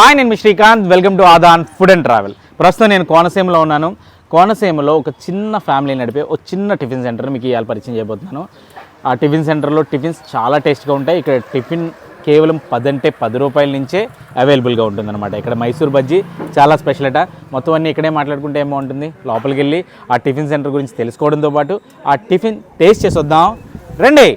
Hi నేను మీ Srikanth. Welcome to Adaan food and travel. ప్రస్తుతం నేను కోనసీమలో ఉన్నాను. కోనసీమలో ఒక చిన్న ఫ్యామిలీ నడిపే ఒక చిన్న టిఫిన్ సెంటర్ మీకు ఇవాళ పరిచయం చేయబోతున్నాను. ఆ టిఫిన్ సెంటర్లో టిఫిన్స్ చాలా టేస్ట్గా ఉంటాయి. ఇక్కడ టిఫిన్ కేవలం పది అంటే పది రూపాయల నుంచే అవైలబుల్గా ఉంటుందన్నమాట. ఇక్కడ మైసూర్ బజ్జీ చాలా స్పెషల్ అట. మొత్తం అన్నీ ఇక్కడే మాట్లాడుకుంటే ఏమో ఉంటుంది లోపలికి వెళ్ళి ఆ టిఫిన్ సెంటర్ గురించి తెలుసుకోవడంతో పాటు ఆ టిఫిన్ టేస్ట్ చేసి వద్దాం. రండి!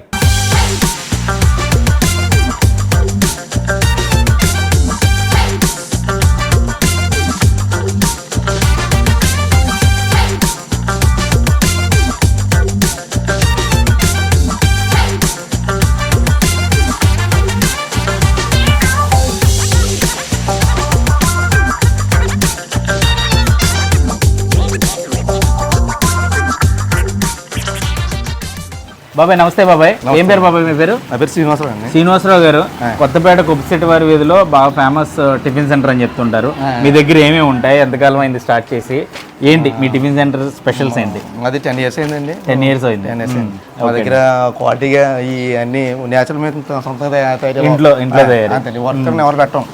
బాబాయ్ నమస్తే బాబాయ్. ఏం పేరు బాబాయ్. మీ పేరు? నా పేరు శ్రీనివాసరావు అండి. శ్రీనివాసరావు గారు కొత్తపేట కుప్పిశెట్టి వారి వీధిలో బాగా ఫేమస్ టిఫిన్ సెంటర్ అని చెప్తుంటారు. మీ దగ్గర ఏమేమి ఉంటాయి? ఎంతకాలం అయింది స్టార్ట్ చేసి? ఏంటి? మీ టిఫిన్ సెంటర్ స్పెషల్స్ ఏంటి? అది టెన్ ఇయర్స్ అయిందండి. టెన్ ఇయర్స్ అయింది. టెన్ ఇయర్స్ అయింది. మా దగ్గర క్వాలిటీగా ఈ అన్ని నేచురల్ మీద సొంతంగా తయారు- ఇంట్లో ఇంట్లో తయారు. అంతే వర్కర్ని ఎవరు పెట్టం.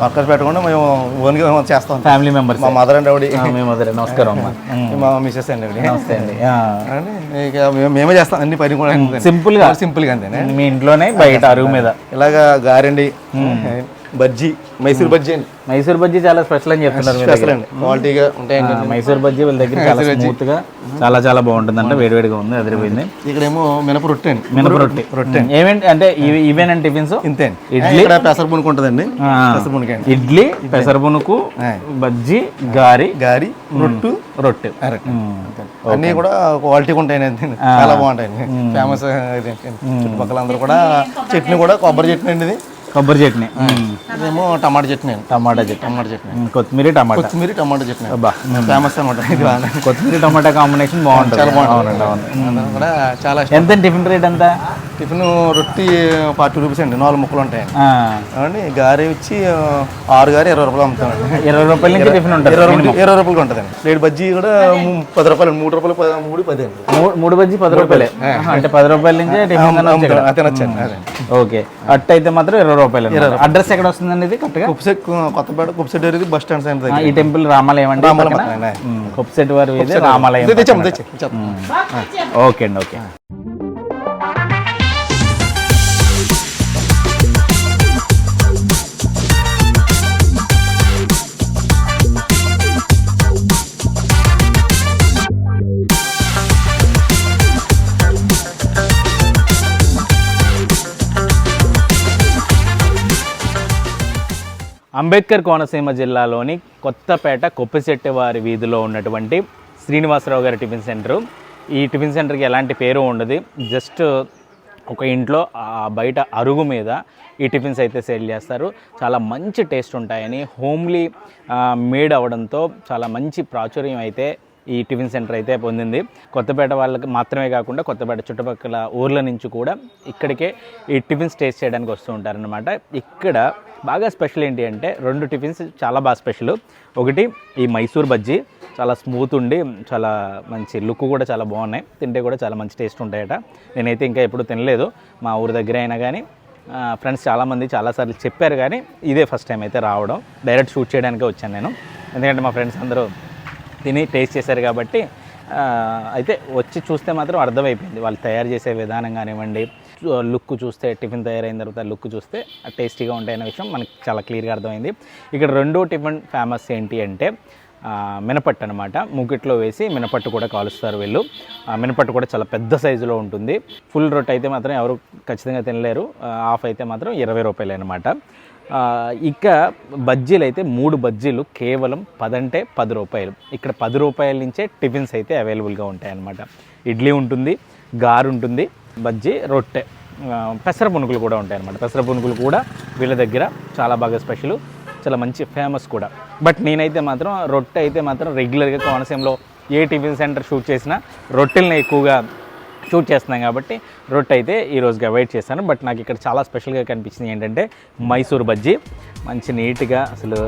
వర్కర్స్ పెట్టకుండా మేము ఓన్గా చేస్తాం. ఫ్యామిలీ మెంబర్స్ మా మదర్ అండ్ ఆవిడ మేము మొదలు నమస్కారం అమ్మా. ఉమ్. మా మిసెస్ అండి ఆవిడ. నమస్తే అండి. ఇక మేము- మేమే చేస్తాం. అన్ని పని కూడా సింపుల్గా. సింపుల్గా అంతేనే మీ ఇంట్లోనే బయట అరుగు మీద. ఇలాగా గారండి. బజ్జీ మైసూర్ బజ్జీ అండి. మైసూర్ బజ్జీ చాలా స్పెషల్ అని చెప్తున్నారు స్పెషల్. అండి. క్వాలిటీగా ఉంటాయండి మైసూర్ బజ్జీ వాళ్ళ దగ్గర చాలా స్మూత్గా చాలా చాలా బాగుంటుందంట వేడివేడిగా ఉంది అదిరిపోయింది. ఇక్కడేమో మినప రొట్టె అండి. మినప రొట్టె. రొట్టె ఏమేంటి అంటే ఇవి ఇవేనండి టిఫిన్స్? ఇంతే ఇడ్లీ? ఇక్కడ పెసర పునుకు ఉంటుందండి. ఆ. పెసర పునుకు అండి. ఇడ్లీ పెసరపునుకు. బజ్జీ గారి గారి రొట్టు రొట్టె. అన్నీ కూడా క్వాలిటీగా ఉంటాయండి చాలా బాగుంటాయండి. ఫేమస్ చుట్టుపక్కల అందరూ కూడా చట్నీ కూడా కొబ్బరి చట్నీ అండి ఇది. కొబ్బరి చట్నీ. ఇదేమో టమాటా చట్నీ టమాటా చట్నీ. టమాటా చట్నీ కొత్తిమీర టమాటా. కొత్తిమీర టమాటా చట్నీ. అబ్బా. ఫేమస్ అనమాట కొత్తిమీర టమాటా కాంబినేషన్ బాగుంటుంది. చాలా బాగుంటుంది. కూడా చాలా ఎంత టిఫిన్ రేట్ ఎంత టిఫిన్ రొట్టి ఫార్టీ రూపీస్ అండి నాలుగు ముక్కలు అండి గారి వచ్చి ఆరు గారి ఇరవై రూపాయలు అమ్ముతామండి. ఇరవై రూపాయల నుంచి టిఫిన్ ఉంటుంది ఇరవై రూపాయలు రూపాయలకి ఉంటుందండి. ప్లేట్ బజ్జీ కూడా పది రూపాయలు మూడు రూపాయలు మూడు పది అండి. మూడు బజ్జీ పది రూపాయలే. అంటే పది రూపాయల నుంచే టిఫిన్ అదే. ఓకే. అట్ట అయితే మాత్రం ఇరవై రూపాయలు అడ్రస్ ఎక్కడ వస్తుందండి ఇది కరెక్ట్గా? కుప్సెట్ కొత్తపేట కుప్సెట్ డైరీ బస్ స్టాండ్ దగ్గర ఈ టెంపుల్ రామాలయం అండి రామాలయం కొప్పిశెట్టి వారి రామాలయం. ఓకే అండి ఓకే. అంబేద్కర్ కోనసీమ జిల్లాలోని కొత్తపేట కొప్పిశెట్టివారి వీధిలో ఉన్నటువంటి శ్రీనివాసరావు గారి టిఫిన్ సెంటర్. ఈ టిఫిన్ సెంటర్కి ఎలాంటి పేరు ఉండదు. జస్ట్ ఒక ఇంట్లో బయట అరుగు మీద ఈ టిఫిన్స్ అయితే సేల్ చేస్తారు. చాలా మంచి టేస్ట్ ఉంటాయని హోమ్లీ మేడ్ అవడంతో చాలా మంచి ప్రాచుర్యం అయితే ఈ టిఫిన్ సెంటర్ అయితే పొందింది. కొత్తపేట వాళ్ళకి మాత్రమే కాకుండా కొత్తపేట చుట్టుపక్కల ఊర్ల నుంచి కూడా ఇక్కడికే ఈ టిఫిన్స్ టేస్ట్ చేయడానికి వస్తూ ఉంటారనమాట ఇక్కడ బాగా స్పెషల్ ఏంటి అంటే రెండు టిఫిన్స్ చాలా బాగా స్పెషల్. ఒకటి ఈ మైసూర్ బజ్జీ. చాలా స్మూత్ ఉండి చాలా మంచి లుక్ కూడా చాలా బాగున్నాయి. తింటే కూడా చాలా మంచి టేస్ట్ ఉంటాయట. నేనైతే ఇంకా ఎప్పుడు తినలేదు. మా ఊరి దగ్గర అయినా కానీ ఫ్రెండ్స్ చాలామంది చాలాసార్లు చెప్పారు కానీ ఇదే ఫస్ట్ టైం అయితే రావడం. డైరెక్ట్ షూట్ చేయడానికే వచ్చాను నేను. ఎందుకంటే మా ఫ్రెండ్స్ అందరూ తిని టేస్ట్ చేశారు కాబట్టి అయితే వచ్చి చూస్తే మాత్రం అర్థమైపోయింది. వాళ్ళు తయారు చేసే విధానం కానివ్వండి లుక్ చూస్తే టిఫిన్ తయారైన తర్వాత లుక్ చూస్తే టేస్టీగా ఉంటాయనే విషయం మనకి చాలా క్లియర్గా అర్థమైంది. ఇక్కడ రెండో టిఫిన్ ఫేమస్ ఏంటి అంటే మినపట్టు అనమాట ముగిట్లో వేసి మినపట్టు కూడా కాలుస్తారు వీళ్ళు. ఆ, మినపట్టు కూడా చాలా పెద్ద సైజులో ఉంటుంది. ఫుల్ రొట్టె అయితే మాత్రం ఎవరు ఖచ్చితంగా తినలేరు. హాఫ్ అయితే మాత్రం ఇరవై రూపాయలు అనమాట ఇక బజ్జీలు అయితే మూడు బజ్జీలు కేవలం పదంటే పది రూపాయలు. ఇక్కడ పది రూపాయల నుంచే టిఫిన్స్ అయితే అవైలబుల్గా ఉంటాయన్నమాట. ఇడ్లీ ఉంటుంది గారు ఉంటుంది బజ్జీ రొట్టె పెసర పునుకులు కూడా ఉంటాయన్నమాట. పెసర పునుకులు కూడా వీళ్ళ దగ్గర చాలా బాగా స్పెషల్ చాలా మంచి ఫేమస్ కూడా. బట్ నేనైతే మాత్రం రొట్టె అయితే మాత్రం రెగ్యులర్గా కోనసీమలో ఏ టిఫిన్ సెంటర్ షూట్ చేసినా రొట్టెల్ని ఎక్కువగా షూట్ చేస్తున్నాం కాబట్టి రొట్టె అయితే ఈరోజుగా వెయిట్ చేస్తాను బట్ నాకు ఇక్కడ చాలా స్పెషల్గా కనిపించింది ఏంటంటే మైసూర్ బజ్జీ. మంచి నీట్గా అసలు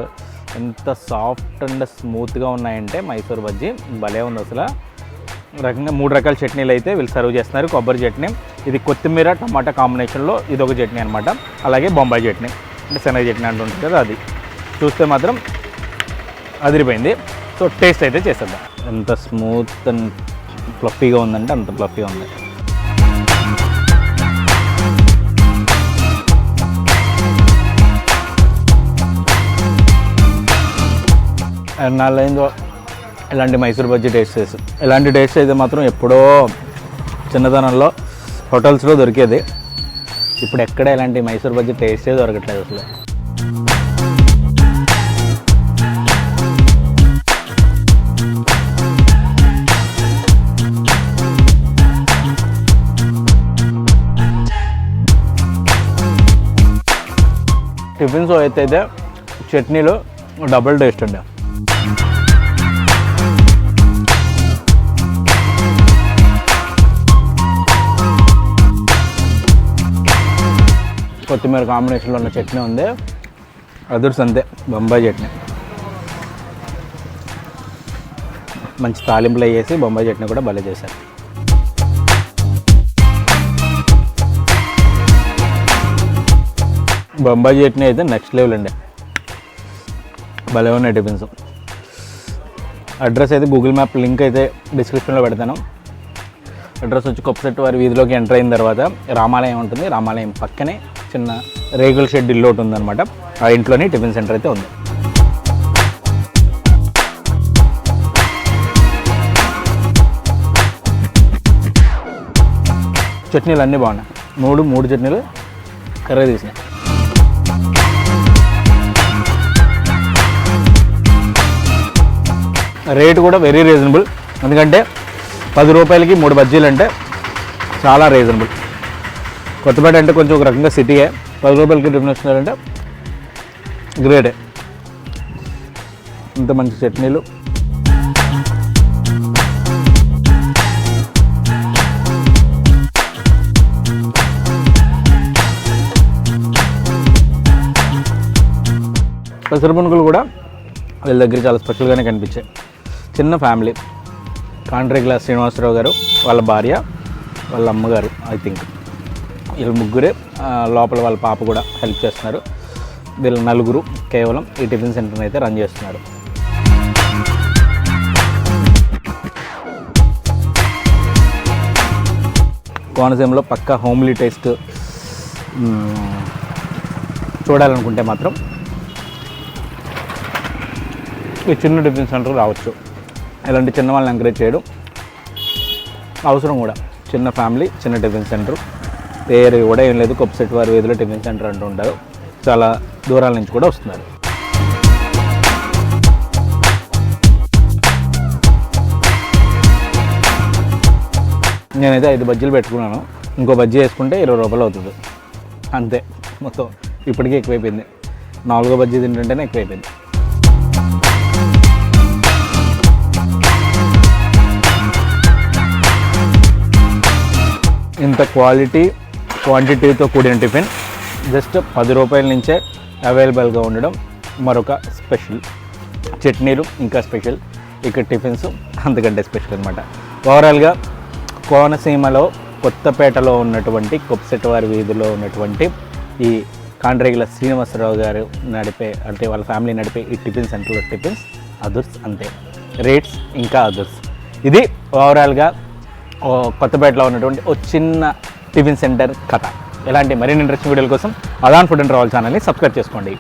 ఎంత సాఫ్ట్ అండ్ స్మూత్గా ఉన్నాయంటే మైసూర్ బజ్జీ. భలే ఉంది అసలు. రకంగా మూడు రకాల చట్నీలు అయితే వీళ్ళు సర్వ్ చేస్తున్నారు. కొబ్బరి చట్నీ ఇది కొత్తిమీర టమాటా కాంబినేషన్లో ఇది ఒక చట్నీ అనమాట అలాగే బొంబాయి చట్నీ అంటే శనగ చట్నీ అంటుంటుంది కదా అది. చూస్తే మాత్రం అదిరిపోయింది. సో టేస్ట్ అయితే చేసేద్దాం. ఎంత స్మూత్ అండ్ ఫ్లఫీగా ఉందంటే అంత ఫ్లఫీగా ఉంది. నాలుగైదు ఇలాంటి మైసూర్ బజ్జీ టేస్ట్ చేసి. ఇలాంటి టేస్ట్ అయితే మాత్రం ఎప్పుడో చిన్నతనంలో హోటల్స్లో దొరికేది. ఇప్పుడు ఎక్కడ ఇలాంటి మైసూర్ బజ్జీ టేస్టే దొరకట్లేదు అసలు. టిఫిన్స్ అయితే చట్నీలు డబుల్ టేస్ట్ అండి. కొత్తిమీర కాంబినేషన్లో ఉన్న చట్నీ ఉంది. అదుర్స్ అంతే బొంబాయి చట్నీ. మంచి తాలింపులు వేసి బొంబాయి చట్నీ కూడా భలే చేశారు. బొంబాయి చట్నీ అయితే నెక్స్ట్ లెవెల్ అండి. భలే ఉన్నాయి టిఫిన్స్. అడ్రస్ అయితే గూగుల్ మ్యాప్ లింక్ అయితే డిస్క్రిప్షన్లో పెడతాను. అడ్రస్ వచ్చి కొప్పసెట్టు వారి వీధిలోకి ఎంటర్ అయిన తర్వాత రామాలయం ఉంటుంది. రామాలయం పక్కనే చిన్న రేగుల షెడ్ ఇల్లు ఒకటి ఉందన్నమాట. ఆ ఇంట్లోనే టిఫిన్ సెంటర్ అయితే ఉంది. చట్నీలు అన్నీ బాగున్నాయి. మూడు మూడు చట్నీలు కర్రీ తీసినాయి. రేటు కూడా వెరీ రీజనబుల్. ఎందుకంటే పది రూపాయలకి మూడు బజ్జీలు అంటే చాలా రీజనబుల్. కొత్తపేట అంటే కొంచెం ఒక రకంగా సిటీయే. పది రూపాయలకి టిఫిన్ వస్తున్నారంటే గ్రేటే. ఇంత మంచి చట్నీలు. పెసర పునుకులు కూడా వీళ్ళ దగ్గర చాలా స్పెషల్గానే కనిపించాయి. చిన్న ఫ్యామిలీ. కాంట్రేగ్ల శ్రీనివాసరావు గారు వాళ్ళ భార్య వాళ్ళ అమ్మగారు ఐ థింక్ వీళ్ళు ముగ్గురే లోపల వాళ్ళ పాప కూడా హెల్ప్ చేస్తున్నారు. వీళ్ళ నలుగురు కేవలం ఈ టిఫిన్ సెంటర్ని అయితే రన్ చేస్తున్నారు. కోనసీమలో పక్కా హోమ్లీ టేస్ట్ చూడాలనుకుంటే మాత్రం ఈ చిన్న టిఫిన్ సెంటర్ రావచ్చు. ఇలాంటి చిన్న వాళ్ళని ఎంకరేజ్ చేయడం అవసరం కూడా. చిన్న ఫ్యామిలీ చిన్న టిఫిన్ సెంటర్ పేరు కూడా ఏం లేదు. కొప్పసెట్ వారి వీధిలో టిఫిన్ సెంటర్ అంటూ ఉంటారు. చాలా దూరాల నుంచి కూడా వస్తున్నారు. నేనైతే ఐదు బజ్జీలు పెట్టుకున్నాను. ఇంకో బజ్జీ వేసుకుంటే ఇరవై రూపాయలు అవుతుంది. అంతే. మొత్తం ఇప్పటికే ఎక్కువైపోయింది. నాలుగో బజ్జీ తింటుంటేనే ఎక్కువైపోయింది. ఇంత క్వాలిటీ క్వాంటిటీతో కూడిన టిఫిన్. జస్ట్ పది రూపాయల నుంచే అవైలబుల్గా ఉండడం మరొక స్పెషల్. చట్నీలు ఇంకా స్పెషల్. ఇక్కడ టిఫిన్స్ అంతకంటే స్పెషల్ అనమాట ఓవరాల్గా కోనసీమలో కొత్తపేటలో ఉన్నటువంటి కొప్సెట్వారి వీధిలో ఉన్నటువంటి ఈ కాండ్రేగుల శ్రీనివాసరావు గారు నడిపే అంటే వాళ్ళ ఫ్యామిలీ నడిపే ఈ టిఫిన్ సెంటర్లో టిఫిన్స్ అదుర్స్ అంతే. రేట్స్ ఇంకా అదుర్స్. ఇది ఓవరాల్గా కొత్తపేటలో ఉన్నటువంటి ఓ చిన్న టిఫిన్ సెంటర్ కథ. ఇలాంటి మరిన్ని ఇంట్రెస్టింగ్ వీడియోల కోసం అదాన్ ఫుడ్ అండ్ ట్రావెల్ ఛానల్ని సబ్స్క్రైబ్ చేసుకోండి.